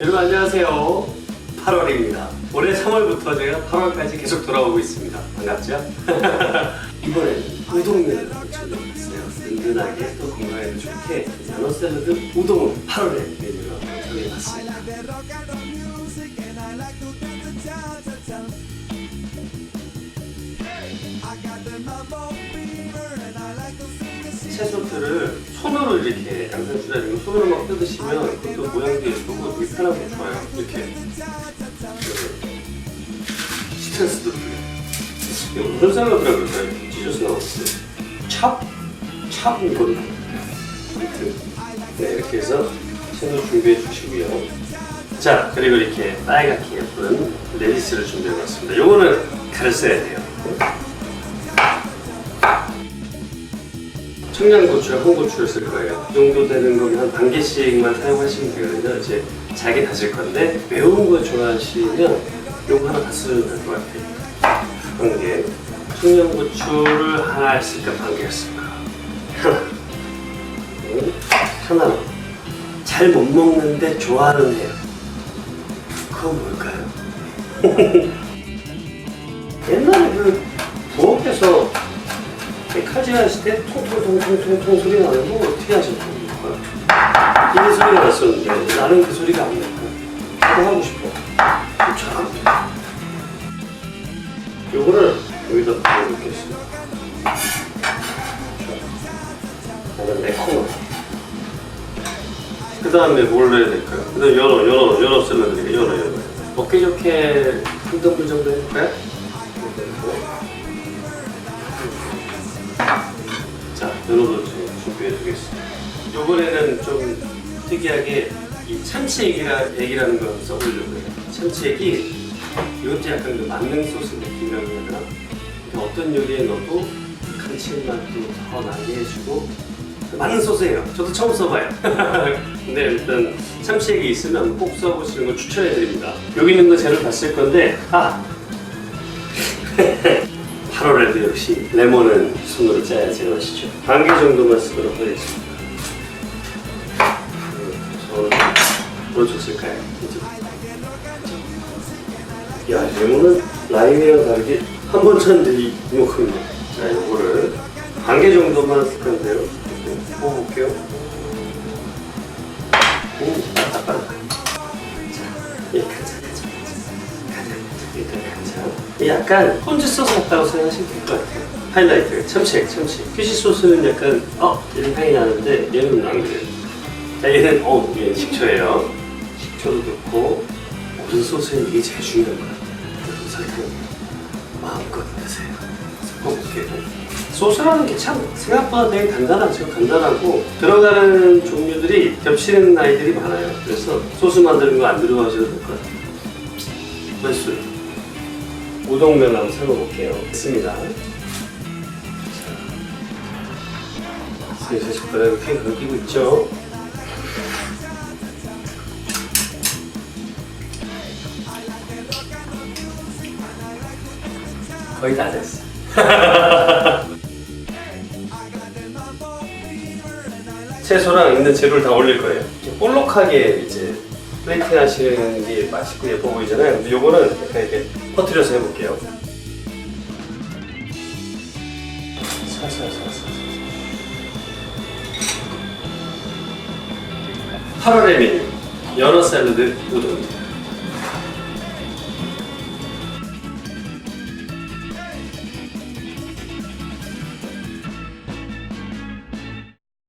여러분 안녕하세요. 8월입니다. 올해 3월부터 제가 8월까지 계속 돌아오고 있습니다. 반갑죠? 이번에는 우동면을 준비했어요. 든든하게 또 건강에도 좋게 연어 샐러드 우동을 8월에 메뉴로 한번 정해봤습니다. 채소들을 손으로 이렇게 양상추라는 거 손으로 막 뜯으시면 그것도 모양도 예쁘고 되게 편하고 좋아요. 이렇게 그 스트레스도 풀려요. 이거 무슨 샐러드라고 그럴까요? 찢어서 나왔어요. 찹? 찹이거든요. 아무튼 네, 이렇게 해서 채소 준비해 주시고요. 자, 그리고 이렇게 빨갛게 예쁜 레디스를 준비해 봤습니다. 요거는 가르쳐야 돼요. 청양고추랑 홍고추를 쓸 거예요. 이 정도 되는 거면 한 반 개씩만 사용하시면 되거든요. 이제 잘게 다질 건데 매운 거 좋아하시면 요거 하나 다 쓰면 될것 같아요. 한 개. 청양고추를 하나 쓸까 반 개였을까? 하나. 응? 하나만. 잘못 먹는데 좋아하는 애요. 그건 뭘까요? 하실 때 통통통통통통 소리 나는 거 어떻게 하셨던 겁니까? 이게 소리가 났었는데 나는 그 소리가 안 날까? 나도 하고 싶어. 참. 요거를 여기다 넣어놓겠습니다. 나는 매콤한. 그 다음에 뭘 넣어야 될까요? 그 다음에 연어, 연어, 연어 샐러드, 연어, 연어. 먹기 좋게 한 덩굴 정도 해볼까요? 이번에는 좀 특이하게 이 참치액이라, 액이라는 걸 써보려고 해요. 참치액이 이것도 약간 그 만능 소스 느낌이라고 해야 되나? 어떤 요리에 넣어도 감칠맛도 더 나게 해주고 맞는 소스예요. 저도 처음 써봐요. 근데 일단 참치액이 있으면 꼭 써보시는 걸 추천해 드립니다. 여기 있는 거 재료 다 쓸 건데 아 8월에도 역시 레몬은 손으로 짜야지 아시죠? 반 개 정도만 쓰도록 하겠습니다. 뭘 줬을까요? 야 레몬은 라임이랑 다르게 한 번 쳤는데 이- 이만큼이네. 자 이거를 반개 정도만 쓸 건데요. 이렇게 뽑아볼게요. 오, 딱딱하다. 자, 이 가자, 가자, 가자. 일단 간장. 이 약간 폰즈 소스 같다고 생각하시면 될 것 같아요. 하이라이트, 참치액, 참치. 피시 소스는 약간 어 이런 향이 나는데 얘는 안 그래요. 자 얘는 어 얘는 식초예요. 식초도 넣고 모든 소스는 이게 제일 중요한 것 같아요. 설탕 마음껏 드세요. 섞어볼게요. 소스라는 게 참 생각보다 되게 간단하죠. 간단하고 들어가는 종류들이 겹치는 아이들이 많아요. 그래서 소스 만드는 거 안 들어가셔도 될 것 같아요. 맛있어요. 우동면 한번 삶아볼게요. 됐습니다. 자, 슬슬 숟가락에 이렇게 긁히고 있죠. 거의 다 됐어. 채소랑 있는 재료를 다 올릴 거예요. 볼록하게 이제 플레이팅 하시는 게 맛있고 예뻐 보이잖아요. 근데 요거는 약간 이렇게 퍼뜨려서 해볼게요. 살살 살살. 8월의 메뉴 연어 샐러드 우동입니다.